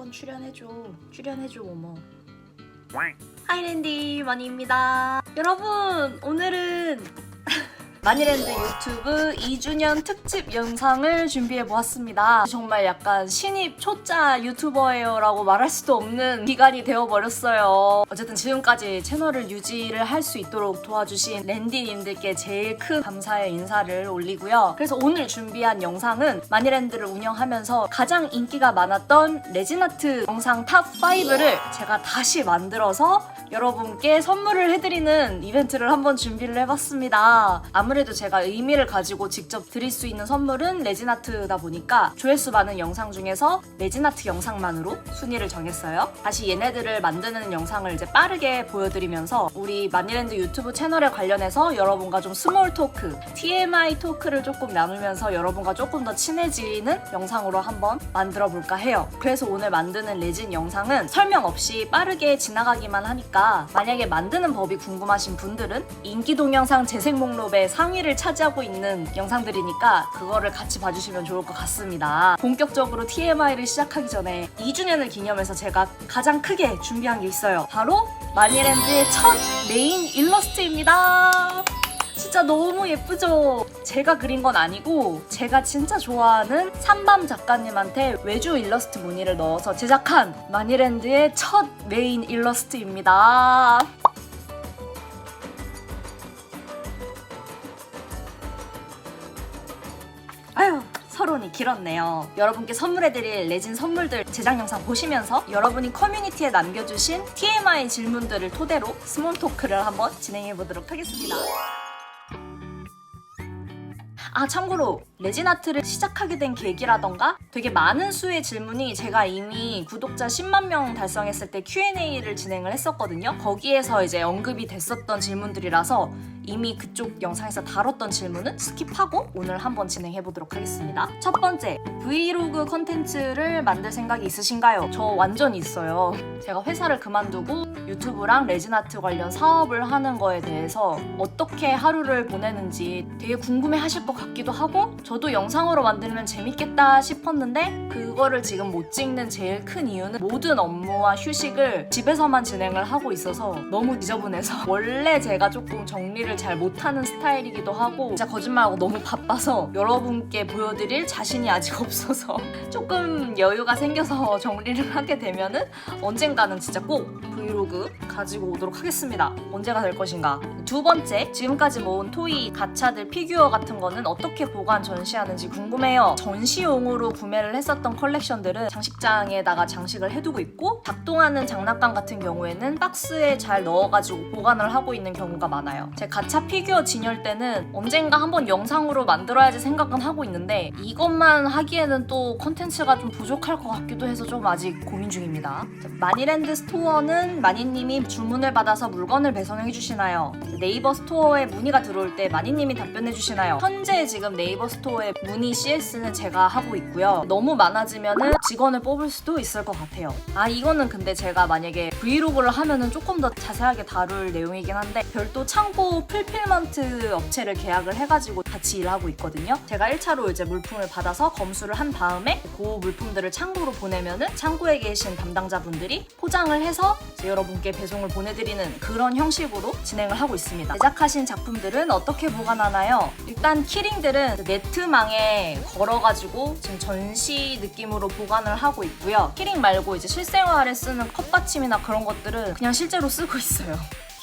번 출연해줘. 출연해줘, 모모. 하이랜디 머니입니다. 여러분, 오늘은 마니랜드 유튜브 2주년 특집 영상을 준비해 보았습니다. 정말 약간 신입 초짜 유튜버예요 라고 말할 수도 없는 기간이 되어버렸어요. 어쨌든 지금까지 채널을 유지를 할 수 있도록 도와주신 랜디님들께 제일 큰 감사의 인사를 올리고요. 그래서 오늘 준비한 영상은 마니랜드를 운영하면서 가장 인기가 많았던 레진아트 영상 탑5를 제가 다시 만들어서 여러분께 선물을 해드리는 이벤트를 한번 준비를 해봤습니다. 아무 래도 제가 의미를 가지고 직접 드릴 수 있는 선물은 레진아트다 보니까 조회수 많은 영상 중에서 레진아트 영상만으로 순위를 정했어요. 다시 얘네들을 만드는 영상을 이제 빠르게 보여드리면서 우리 마니랜드 유튜브 채널에 관련해서 여러분과 좀 스몰 토크, TMI 토크를 조금 나누면서 여러분과 조금 더 친해지는 영상으로 한번 만들어 볼까 해요. 그래서 오늘 만드는 레진 영상은 설명 없이 빠르게 지나가기만 하니까 만약에 만드는 법이 궁금하신 분들은 인기 동영상 재생 목록에 상위를 차지하고 있는 영상들이니까 그거를 같이 봐주시면 좋을 것 같습니다. 본격적으로 TMI를 시작하기 전에 2주년을 기념해서 제가 가장 크게 준비한 게 있어요. 바로 마니랜드의 첫 메인 일러스트입니다. 진짜 너무 예쁘죠? 제가 그린 건 아니고 제가 진짜 좋아하는 삼밤 작가님한테 외주 일러스트 무늬를 넣어서 제작한 마니랜드의 첫 메인 일러스트입니다. 아유 서론이 길었네요. 여러분께 선물해드릴 레진 선물들 제작 영상 보시면서 여러분이 커뮤니티에 남겨주신 TMI 질문들을 토대로 스몰 토크를 한번 진행해 보도록 하겠습니다. 아 참고로 레진아트를 시작하게 된 계기라던가 되게 많은 수의 질문이 제가 이미 구독자 10만 명 달성했을 때 Q&A를 진행을 했었거든요. 거기에서 이제 언급이 됐었던 질문들이라서 이미 그쪽 영상에서 다뤘던 질문은 스킵하고 오늘 한번 진행해 보도록 하겠습니다. 첫 번째, 브이로그 컨텐츠를 만들 생각이 있으신가요? 저 완전 있어요. 제가 회사를 그만두고 유튜브랑 레진아트 관련 사업을 하는 거에 대해서 어떻게 하루를 보내는지 되게 궁금해 하실 것 같기도 하고 저도 영상으로 만들면 재밌겠다 싶었는데 그거를 지금 못 찍는 제일 큰 이유는 모든 업무와 휴식을 집에서만 진행을 하고 있어서 너무 지저분해서 원래 제가 조금 정리를 잘 못하는 스타일이기도 하고 진짜 거짓말하고 너무 바빠서 여러분께 보여드릴 자신이 아직 없어서 조금 여유가 생겨서 정리를 하게 되면은 언젠가는 진짜 꼭 브이로그 가지고 오도록 하겠습니다. 언제가 될 것인가. 두 번째, 지금까지 모은 토이, 가차들, 피규어 같은 거는 어떻게 보관, 전 시하는지 궁금해요. 전시용으로 구매를 했었던 컬렉션들은 장식장에다가 장식을 해두고 있고 작동하는 장난감 같은 경우에는 박스에 잘 넣어가지고 보관을 하고 있는 경우가 많아요. 제 가차 피규어 진열 때는 언젠가 한번 영상으로 만들어야지 생각은 하고 있는데 이것만 하기에는 또 컨텐츠가 좀 부족할 것 같기도 해서 좀 아직 고민 중입니다. 마니랜드 스토어는 마니님이 주문을 받아서 물건을 배송해 주시나요? 네이버 스토어에 문의가 들어올 때 마니님이 답변해 주시나요? 현재 지금 네이버 스토어 에 문의 CS는 제가 하고 있고요. 너무 많아지면은 직원을 뽑을 수도 있을 것 같아요. 아 이거는 근데 제가 만약에 브이로그를 하면은 조금 더 자세하게 다룰 내용이긴 한데 별도 창고 풀필먼트 업체를 계약을 해가지고 같이 일하고 있거든요. 제가 1차로 이제 물품을 받아서 검수를 한 다음에 그 물품들을 창고로 보내면은 창고에 계신 담당자분들이 포장을 해서 여러분께 배송을 보내드리는 그런 형식으로 진행을 하고 있습니다. 제작하신 작품들은 어떻게 보관하나요? 일단 키링들은 그 네트망에 걸어가지고 지금 전시 느낌으로 보관을 하고 있고요. 키링 말고 이제 실생활에 쓰는 컵받침이나 그런 것들은 그냥 실제로 쓰고 있어요.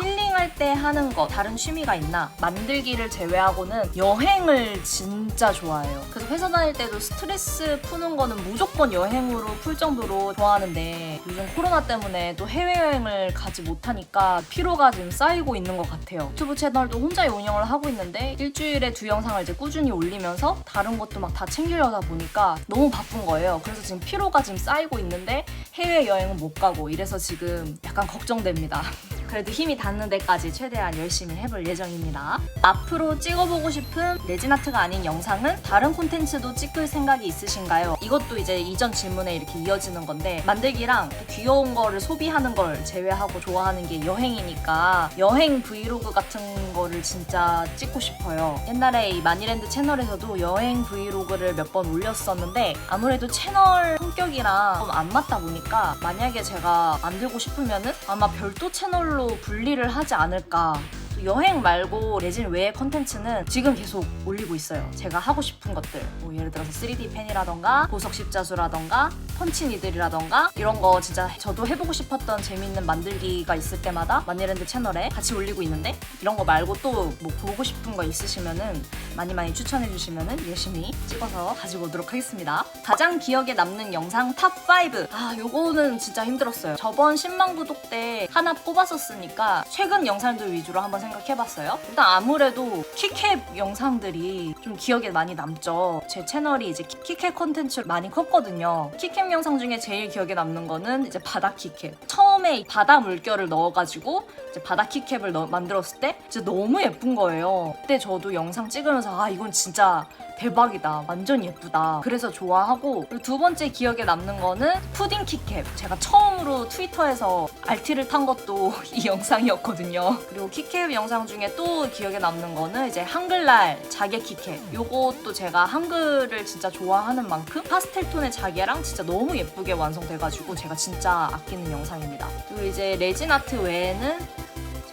힐링할 때 하는 거 다른 취미가 있나? 만들기를 제외하고는 여행을 진짜 좋아해요. 그래서 회사 다닐 때도 스트레스 푸는 거는 무조건 여행으로 풀 정도로 좋아하는데 요즘 코로나 때문에 또 해외여행을 가지 못하니까 피로가 지금 쌓이고 있는 것 같아요. 유튜브 채널도 혼자 운영을 하고 있는데 일주일에 두 영상을 이제 꾸준히 올리면서 다른 것도 막 다 챙기려다 보니까 너무 바쁜 거예요. 그래서 지금 피로가 지금 쌓이고 있는데 해외여행은 못 가고 이래서 지금 약간 걱정됩니다. 그래도 힘이 닿는 데까지 최대한 열심히 해볼 예정입니다. 앞으로 찍어보고 싶은 레진아트가 아닌 영상은 다른 콘텐츠도 찍을 생각이 있으신가요? 이것도 이제 이전 질문에 이렇게 이어지는 건데 만들기랑 또 귀여운 거를 소비하는 걸 제외하고 좋아하는 게 여행이니까 여행 브이로그 같은 거를 진짜 찍고 싶어요. 옛날에 이 마니랜드 채널에서도 여행 브이로그를 몇 번 올렸었는데 아무래도 채널 성격이랑 좀 안 맞다 보니까 만약에 제가 만들고 싶으면은 아마 별도 채널로 분리를 하지 않을까. 또 여행 말고 레진 외의 컨텐츠는 지금 계속 올리고 있어요. 제가 하고 싶은 것들. 뭐 예를 들어서 3D 펜이라던가 보석 십자수라던가 펀치니들이라던가 이런 거 진짜 저도 해보고 싶었던 재밌는 만들기가 있을 때마다 마니랜드 채널에 같이 올리고 있는데 이런 거 말고 또 뭐 보고 싶은 거 있으시면은 많이 많이 추천해 주시면은 열심히 찍어서 가지고 오도록 하겠습니다. 가장 기억에 남는 영상 탑 5. 아, 요거는 진짜 힘들었어요. 저번 10만 구독 때 하나 뽑았었으니까 최근 영상들 위주로 한번 생각해 봤어요. 일단 아무래도 키캡 영상들이 좀 기억에 많이 남죠. 제 채널이 이제 키- 키캡 콘텐츠를 많이 컸거든요. 키캡 영상 중에 제일 기억에 남는 거는 이제 바다 키캡. 처음에 이 바다 물결을 넣어가지고 이제 바다 키캡을 넣- 만들었을 때 진짜 너무 예쁜 거예요. 그때 저도 영상 찍으면서 아 이건 진짜 대박이다. 완전 예쁘다. 그래서 좋아하고 그리고 두 번째 기억에 남는 거는 푸딩 키캡. 제가 처음으로 트위터에서 RT를 탄 것도 이 영상이었거든요. 그리고 키캡 영상 중에 또 기억에 남는 거는 이제 한글날 자개 키캡. 요것도 제가 한글을 진짜 좋아하는 만큼 파스텔 톤의 자개랑 진짜 너무 예쁘게 완성돼가지고 제가 진짜 아끼는 영상입니다. 그리고 이제 레진 아트 외에는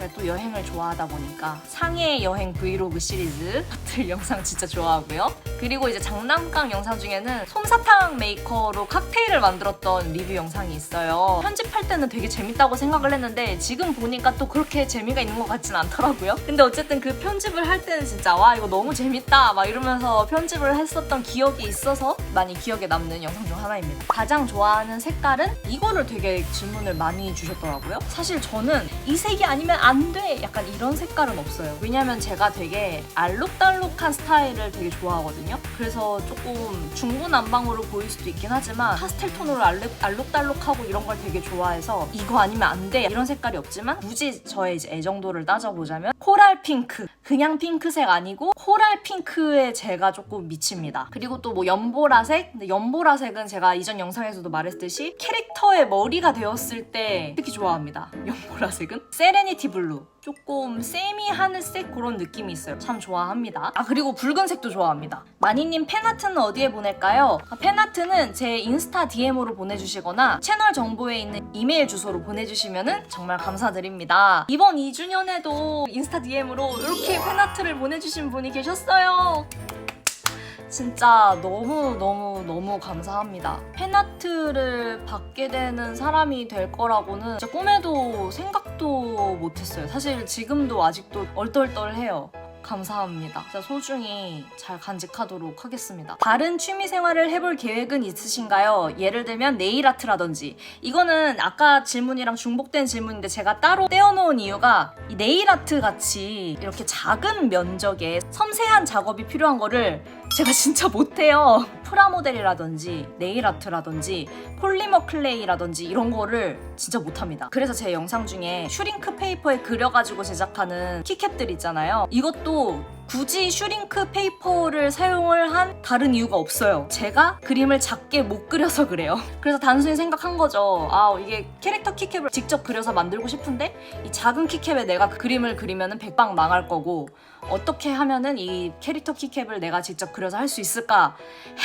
제가 또 여행을 좋아하다 보니까 상해 여행 브이로그 시리즈 들 영상 진짜 좋아하고요. 그리고 이제 장난감 영상 중에는 솜사탕 메이커로 칵테일을 만들었던 리뷰 영상이 있어요. 편집할 때는 되게 재밌다고 생각을 했는데 지금 보니까 또 그렇게 재미가 있는 것 같진 않더라고요. 근데 어쨌든 그 편집을 할 때는 진짜 와 이거 너무 재밌다 막 이러면서 편집을 했었던 기억이 있어서 많이 기억에 남는 영상 중 하나입니다. 가장 좋아하는 색깔은 이거를 되게 질문을 많이 주셨더라고요. 사실 저는 이 색이 아니면 안 돼! 약간 이런 색깔은 없어요. 왜냐면 제가 되게 알록달록한 스타일을 되게 좋아하거든요. 그래서 조금 중구난방으로 보일 수도 있긴 하지만 파스텔 톤으로 알록, 알록달록하고 이런 걸 되게 좋아해서 이거 아니면 안 돼! 이런 색깔이 없지만 굳이 저의 이제 애정도를 따져보자면 코랄 핑크. 그냥 핑크색 아니고 코랄 핑크에 제가 조금 미칩니다. 그리고 또 뭐 연보라색? 근데 연보라색은 제가 이전 영상에서도 말했듯이 캐릭터의 머리가 되었을 때 특히 좋아합니다. 연보라색은 세레니티 블루. 조금 세미 하늘색 그런 느낌이 있어요. 참 좋아합니다. 아 그리고 붉은색도 좋아합니다. 마니님 팬아트는 어디에 보낼까요? 아, 팬아트는 제 인스타 DM으로 보내주시거나 채널 정보에 있는 이메일 주소로 보내주시면 정말 감사드립니다. 이번 2주년에도 인스타 DM으로 이렇게 팬아트를 보내주신 분이 계셨어요. 진짜 너무 너무 너무 감사합니다. 팬아트를 받게 되는 사람이 될 거라고는 진짜 꿈에도 생각도 못했어요. 사실 지금도 아직도 얼떨떨해요. 감사합니다. 진짜 소중히 잘 간직하도록 하겠습니다. 다른 취미 생활을 해볼 계획은 있으신가요? 예를 들면 네일 아트라든지. 이거는 아까 질문이랑 중복된 질문인데 제가 따로 떼어놓은 이유가 이 네일 아트 같이 이렇게 작은 면적에 섬세한 작업이 필요한 거를 제가 진짜 못해요. 프라모델이라든지 네일 아트라든지 폴리머 클레이라든지 이런 거를 진짜 못합니다. 그래서 제 영상 중에 슈링크 페이퍼에 그려가지고 제작하는 키캡들 있잖아요. 이것 도 굳이 슈링크 페이퍼를 사용을 한 다른 이유가 없어요. 제가 그림을 작게 못 그려서 그래요. 그래서 단순히 생각한 거죠. 아, 이게 캐릭터 키캡을 직접 그려서 만들고 싶은데 이 작은 키캡에 내가 그 그림을 그리면은 백방 망할 거고 어떻게 하면은 이 캐릭터 키캡을 내가 직접 그려서 할 수 있을까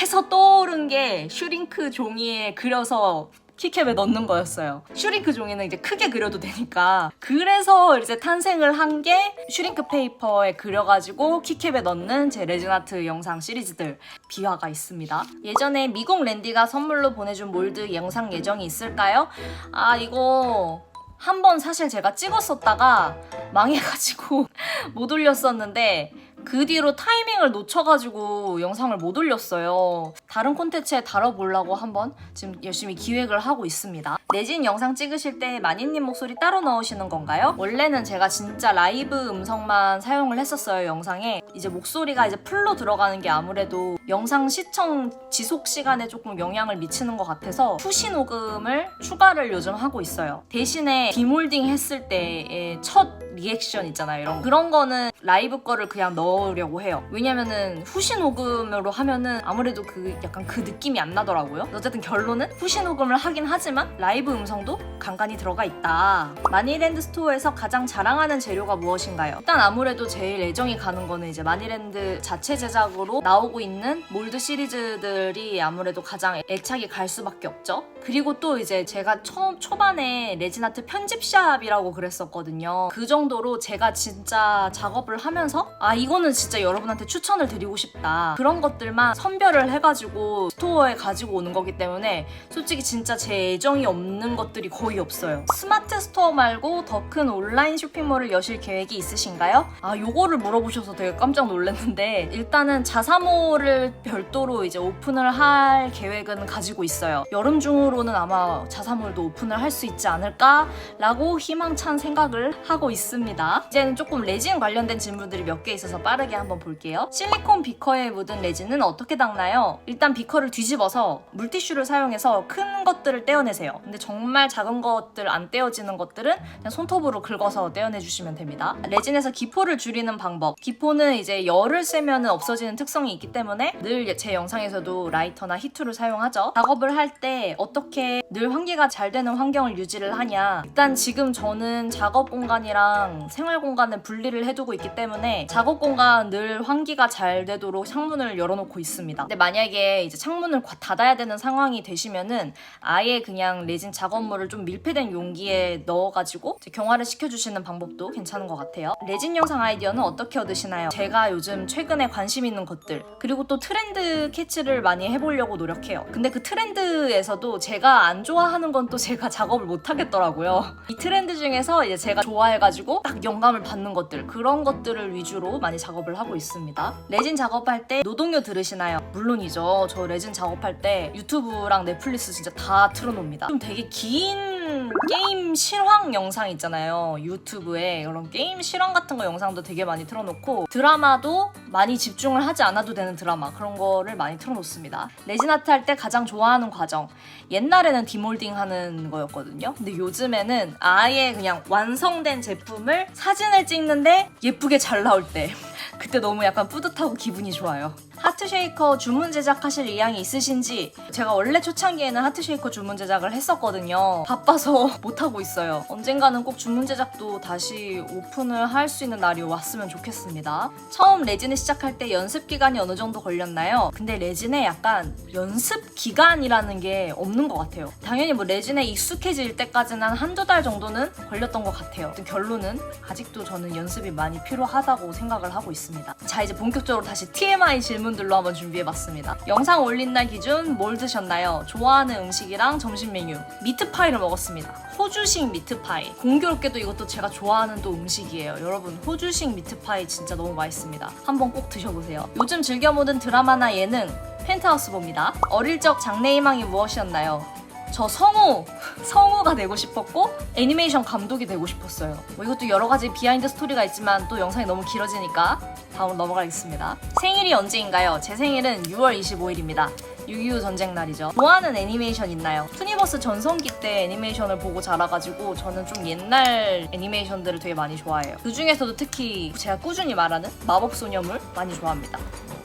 해서 떠오른 게 슈링크 종이에 그려서 키캡에 넣는 거였어요. 슈링크 종이는 이제 크게 그려도 되니까. 그래서 이제 탄생을 한 게 슈링크 페이퍼에 그려가지고 키캡에 넣는 제 레진 아트 영상 시리즈들 비화가 있습니다. 예전에 미국 랜디가 선물로 보내준 몰드 영상 예정이 있을까요? 아, 이거 한 번 사실 제가 찍었었다가 망해가지고 못 올렸었는데 그 뒤로 타이밍을 놓쳐가지고 영상을 못 올렸어요. 다른 콘텐츠에 다뤄보려고 한번 지금 열심히 기획을 하고 있습니다. 내진 영상 찍으실 때 마니님 목소리 따로 넣으시는 건가요? 원래는 제가 진짜 라이브 음성만 사용을 했었어요 영상에 이제 목소리가 이제 풀로 들어가는 게 아무래도 영상 시청 지속 시간에 조금 영향을 미치는 것 같아서 후시 녹음을 추가를 요즘 하고 있어요 대신에 디몰딩 했을 때의 첫 리액션 있잖아요 이런 거. 그런 거는 라이브 거를 그냥 넣으려고 해요 왜냐면은 후시 녹음으로 하면은 아무래도 그 약간 그 느낌이 안 나더라고요 어쨌든 결론은 후시 녹음을 하긴 하지만 라이브 음성도 간간히 들어가 있다 마니랜드 스토어에서 가장 자랑하는 재료가 무엇인가요? 일단 아무래도 제일 애정이 가는 거는 이제 마니랜드 자체 제작으로 나오고 있는 몰드 시리즈들이 아무래도 가장 애착이 갈 수밖에 없죠 그리고 또 이제 제가 처음 초반에 레진아트 편집샵이라고 그랬었거든요. 그 정도로 제가 진짜 작업을 하면서 아 이거는 진짜 여러분한테 추천을 드리고 싶다. 그런 것들만 선별을 해가지고 스토어에 가지고 오는 거기 때문에 솔직히 진짜 제 애정이 없는 것들이 거의 없어요. 스마트 스토어 말고 더 큰 온라인 쇼핑몰을 여실 계획이 있으신가요? 아 요거를 물어보셔서 되게 깜짝 놀랐는데 일단은 자사몰을 별도로 이제 오픈을 할 계획은 가지고 있어요. 여름 중으로는 아마 자사몰도 오픈을 할 수 있지 않을까라고 희망찬 생각을 하고 있습니다. 이제는 조금 레진 관련된 질문들이 몇 개 있어서 빠르게 한번 볼게요. 실리콘 비커에 묻은 레진은 어떻게 닦나요? 일단 비커를 뒤집어서 물티슈를 사용해서 큰 것들을 떼어내세요. 근데 정말 작은 것들 안 떼어지는 것들은 그냥 손톱으로 긁어서 떼어내 주시면 됩니다. 레진에서 기포를 줄이는 방법. 기포는 이제 열을 쐬면 없어지는 특성이 있기 때문에 늘 제 영상에서도 라이터나 히트를 사용하죠. 작업을 할 때 어떻게 늘 환기가 잘 되는 환경을 유지를 하냐. 일단 지금 저는 작업 공간이랑 생활 공간을 분리를 해두고 있기 때문에 작업 공간 늘 환기가 잘 되도록 창문을 열어놓고 있습니다. 근데 만약에 이제 창문을 과- 닫아야 되는 상황이 되시면은 아예 그냥 레진 작업물을 좀 밀폐된 용기에 넣어가지고 경화를 시켜주시는 방법도 괜찮은 것 같아요. 레진 영상 아이디어는 어떻게 얻으시나요? 제가 요즘 최근에 관심 있는 것들 그리고 또 트렌드 캐치를 많이 해보려고 노력해요. 근데 그 트렌드에서도 제가 안 좋아하는 건 또 제가 작업을 못 하겠더라고요. 이 트렌드 중에서 이제 제가 좋아해가지고 딱 영감을 받는 것들 그런 것들을 위주로 많이 작업을 하고 있습니다. 레진 작업할 때 노동요 들으시나요? 물론이죠. 저 레진 작업할 때 유튜브랑 넷플릭스 진짜 다 틀어놓습니다. 좀 되게 긴 게임 실황 영상 있잖아요. 유튜브에 그런 게임 실황 같은 거 영상도 되게 많이 틀어놓고 드라마도 많이 집중을 하지 않아도 되는 드라마 그런 거를 많이 틀어놓습니다. 레진 아트 할 때 가장 좋아하는 과정 옛날에는 디몰딩 하는 거였거든요. 근데 요즘에는 아예 그냥 완성된 제품을 사진을 찍는데 예쁘게 잘 나올 때 그때 너무 약간 뿌듯하고 기분이 좋아요. 하트 쉐이커 주문 제작하실 의향이 있으신지 제가 원래 초창기에는 하트 쉐이커 주문 제작을 했었거든요. 바빠서 못 하고 있어요. 언젠가는 꼭 주문 제작도 다시 오픈을 할 수 있는 날이 왔으면 좋겠습니다. 처음 레진을 시작할 때 연습 기간이 어느 정도 걸렸나요? 근데 레진에 약간 연습 기간이라는 게 없는 것 같아요. 당연히 뭐 레진에 익숙해질 때까지는 한 한두 달 정도는 걸렸던 것 같아요. 결론은 아직도 저는 연습이 많이 필요하다고 생각을 하고 있습니다. 자 이제 본격적으로 다시 TMI 질문 들로 한번 준비해봤습니다. 영상 올린 날 기준 뭘 드셨나요? 좋아하는 음식이랑 점심 메뉴 미트파이를 먹었습니다. 호주식 미트파이. 공교롭게도 이것도 제가 좋아하는 또 음식이에요. 여러분 호주식 미트파이 진짜 너무 맛있습니다. 한번 꼭 드셔보세요. 요즘 즐겨 보는 드라마나 예능 펜트하우스 봅니다. 어릴 적 장래희망이 무엇이었나요? 저 성우 성우가 되고 싶었고 애니메이션 감독이 되고 싶었어요. 뭐 이것도 여러 가지 비하인드 스토리가 있지만 또 영상이 너무 길어지니까 다음 넘어가겠습니다. 생일이 언제인가요? 제 생일은 6월 25일입니다. 6.25 전쟁 날이죠. 좋아하는 애니메이션 있나요? 투니버스 전성기 때 애니메이션을 보고 자라가지고 저는 좀 옛날 애니메이션들을 되게 많이 좋아해요. 그 중에서도 특히 제가 꾸준히 말하는 마법소녀물 많이 좋아합니다.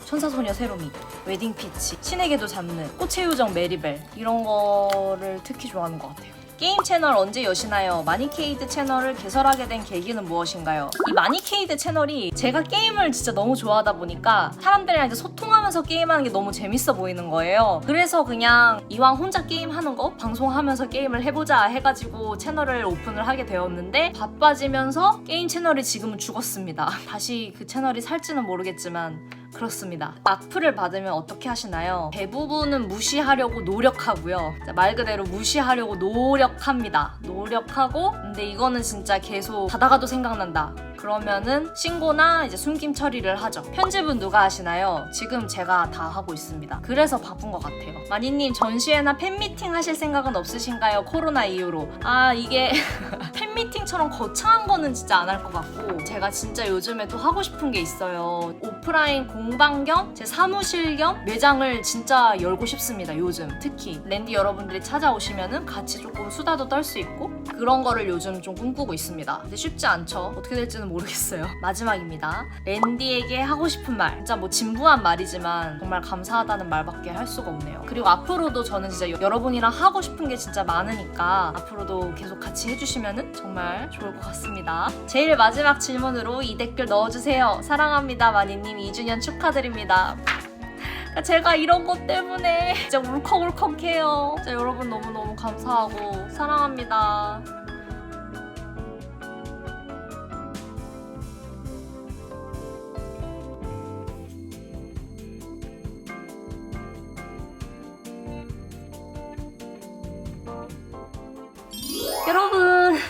천사소녀 세로미, 웨딩 피치, 신에게도 잡는, 꽃의 요정 메리벨 이런 거를 특히 좋아하는 것 같아요. 게임 채널 언제 여시나요? 마니케이드 채널을 개설하게 된 계기는 무엇인가요? 이 마니케이드 채널이 제가 게임을 진짜 너무 좋아하다 보니까 사람들이랑 이제 소통하면서 게임하는 게 너무 재밌어 보이는 거예요. 그래서 그냥 이왕 혼자 게임하는 거 방송하면서 게임을 해보자 해가지고 채널을 오픈을 하게 되었는데 바빠지면서 게임 채널이 지금은 죽었습니다. 다시 그 채널이 살지는 모르겠지만 그렇습니다. 악플을 받으면 어떻게 하시나요? 대부분은 무시하려고 노력하고요. 자, 말 그대로 무시하려고 노력합니다. 노력하고 근데 이거는 진짜 계속 자다가도 생각난다. 그러면은 신고나 이제 숨김 처리를 하죠. 편집은 누가 하시나요? 지금 제가 다 하고 있습니다. 그래서 바쁜 것 같아요. 마니님 전시회나 팬미팅 하실 생각은 없으신가요? 코로나 이후로. 아 이게 팬미팅처럼 거창한 거는 진짜 안 할 것 같고 제가 진짜 요즘에 또 하고 싶은 게 있어요. 오프라인 공방 겸 제 사무실 겸 매장을 진짜 열고 싶습니다. 요즘 특히 랜디 여러분들이 찾아오시면은 같이 조금 수다도 떨 수 있고 그런 거를 요즘 좀 꿈꾸고 있습니다. 근데 쉽지 않죠. 어떻게 될지는 모르겠어요. 마지막입니다. 랜디에게 하고 싶은 말 진짜 뭐 진부한 말이지만 정말 감사하다는 말밖에 할 수가 없네요. 그리고 앞으로도 저는 진짜 여러분이랑 하고 싶은 게 진짜 많으니까 앞으로도 계속 같이 해주시면은 정말 좋을 것 같습니다. 제일 마지막 질문으로 이 댓글 넣어주세요. 사랑합니다, 마니님 2주년 축하드립니다. 제가 이런 것 때문에 진짜 울컥울컥해요. 진짜 여러분 너무너무 감사하고 사랑합니다. 여러분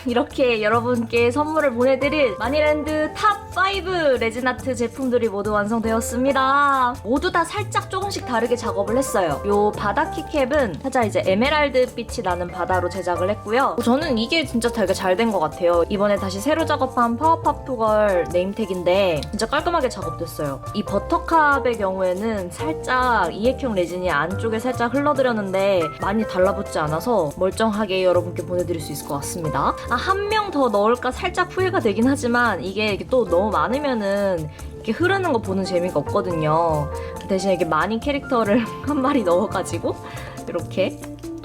이렇게 여러분께 선물을 보내드릴 마니랜드 탑5 레진아트 제품들이 모두 완성되었습니다. 모두 다 살짝 조금씩 다르게 작업을 했어요. 요 바다 키캡은 살짝 이제 에메랄드 빛이 나는 바다로 제작을 했고요. 저는 이게 진짜 되게 잘 된 것 같아요. 이번에 다시 새로 작업한 파워팝투걸 네임택인데 진짜 깔끔하게 작업됐어요. 이 버터캅의 경우에는 살짝 이액형 레진이 안쪽에 살짝 흘러들었는데 많이 달라붙지 않아서 멀쩡하게 여러분께 보내드릴 수 있을 것 같습니다. 아, 한 명 더 넣을까 살짝 후회가 되긴 하지만 이게 또 너무 많으면은 이렇게 흐르는 거 보는 재미가 없거든요. 대신 이렇게 많이 캐릭터를 한 마리 넣어가지고 이렇게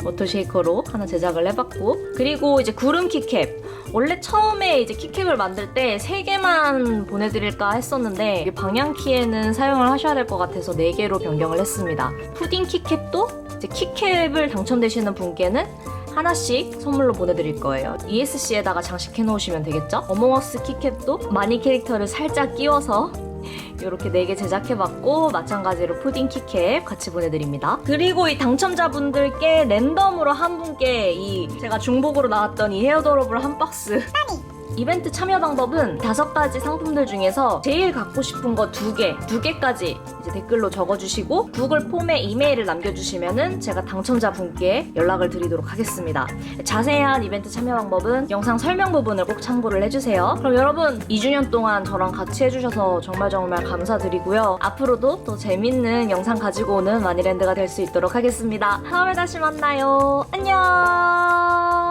워터 쉐이커로 하나 제작을 해봤고 그리고 이제 구름 키캡 원래 처음에 이제 키캡을 만들 때 3개만 보내드릴까 했었는데 방향키에는 사용을 하셔야 될 것 같아서 4개로 변경을 했습니다 푸딩 키캡도 이제 키캡을 당첨되시는 분께는 하나씩 선물로 보내드릴 거예요. ESC에다가 장식해 놓으시면 되겠죠? 어몽어스 키캡도 마니 캐릭터를 살짝 끼워서 이렇게 4개 제작해봤고 마찬가지로 푸딩 키캡 같이 보내드립니다. 그리고 이 당첨자분들께 랜덤으로 한 분께 이 제가 중복으로 나왔던 이 헤어드롭을 한 박스 이벤트 참여 방법은 다섯 가지 상품들 중에서 제일 갖고 싶은 거 두 개, 두 개까지 이제 댓글로 적어주시고 구글 폼에 이메일을 남겨주시면은 제가 당첨자 분께 연락을 드리도록 하겠습니다. 자세한 이벤트 참여 방법은 영상 설명 부분을 꼭 참고를 해주세요. 그럼 여러분 2주년 동안 저랑 같이 해주셔서 정말 정말 감사드리고요. 앞으로도 또 재밌는 영상 가지고 오는 마니랜드가 될 수 있도록 하겠습니다. 다음에 다시 만나요. 안녕!